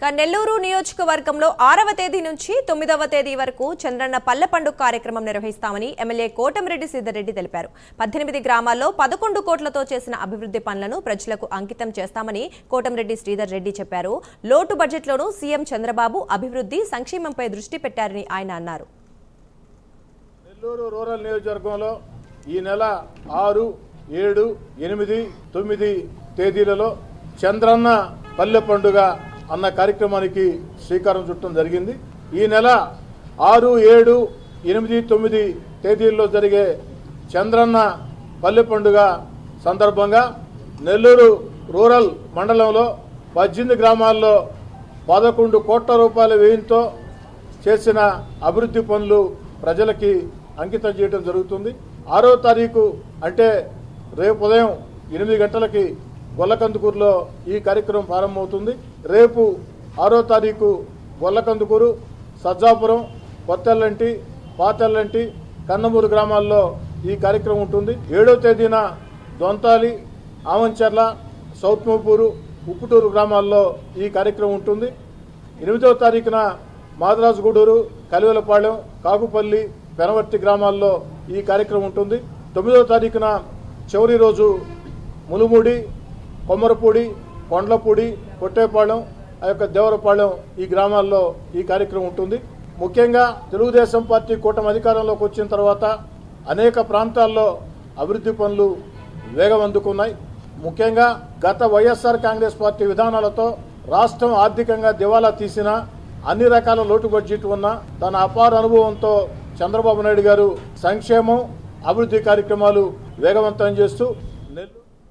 ఇక నెల్లూరు నియోజకవర్గంలో ఆరవ తేదీ నుంచి తొమ్మిదవ తేదీ వరకు చంద్రన్న పల్లె పండుగ కార్యక్రమం నిర్వహిస్తామని ఎమ్మెల్యే కోటమిరెడ్డి సిద్దిరెడ్డి తెలిపారు. పద్దెనిమిది గ్రామాల్లో పదకొండు కోట్లతో చేసిన అభివృద్ధి పనులను ప్రజలకు అంకితం చేస్తామని కోటమిరెడ్డి శ్రీధర్ రెడ్డి చెప్పారు. లోటు బడ్జెట్లోనూ సీఎం చంద్రబాబు అభివృద్ధి సంక్షేమంపై దృష్టి పెట్టారని ఆయన అన్నారు. నెల్లూరు రూరల్ నియోజకవర్గంలో ఈ నెల ఆరు ఏడు ఎనిమిది తొమ్మిది తేదీలలో చంద్రన్న పల్లె పండుగ అన్న కార్యక్రమానికి శ్రీకారం చుట్టడం జరిగింది. ఈ నెల ఆరు ఏడు ఎనిమిది తొమ్మిది తేదీల్లో జరిగే చంద్రన్న పల్లె పండుగ సందర్భంగా నెల్లూరు రూరల్ మండలంలో పద్దెనిమిది గ్రామాల్లో పదకొండు కోట్ల రూపాయల వ్యయంతో చేసిన అభివృద్ధి పనులు ప్రజలకి అంకితం చేయడం జరుగుతుంది. ఆరో తారీఖు అంటే రేపు ఉదయం ఎనిమిది గంటలకి గొల్లకందుకూరులో ఈ కార్యక్రమం ప్రారంభమవుతుంది. రేపు ఆరో తారీఖు గొల్లకందుకూరు సజ్జాపురం కొత్తెల్లంటి పాతెల్లంటి కన్నమూరు గ్రామాల్లో ఈ కార్యక్రమం ఉంటుంది. ఏడో తేదీన దొంతాలి ఆమంచెర్ల సౌత్మపూరు ఉప్పుటూరు గ్రామాల్లో ఈ కార్యక్రమం ఉంటుంది. ఎనిమిదవ తారీఖున మాదరాజుగూడూరు కలివెలపాలెం కాకుపల్లి పెనవర్తి గ్రామాల్లో ఈ కార్యక్రమం ఉంటుంది. తొమ్మిదవ తారీఖున చివరి రోజు ములుముడి కొమ్మరపూడి కొండ్లపూడి కొట్టేపాళెం ఆ యొక్క దేవరపాళెం ఈ గ్రామాల్లో ఈ కార్యక్రమం ఉంటుంది. ముఖ్యంగా తెలుగుదేశం పార్టీ కూటమి అధికారంలోకి వచ్చిన తర్వాత అనేక ప్రాంతాల్లో అభివృద్ధి పనులు వేగం అందుకున్నాయి ముఖ్యంగా గత వైఎస్ఆర్ కాంగ్రెస్ పార్టీ విధానాలతో రాష్ట్రం ఆర్థికంగా దివాలా తీసిన అన్ని రకాల లోటు బడ్జెట్ ఉన్న తన అపార అనుభవంతో చంద్రబాబు నాయుడు గారు సంక్షేమం అభివృద్ధి కార్యక్రమాలు వేగవంతం చేస్తూ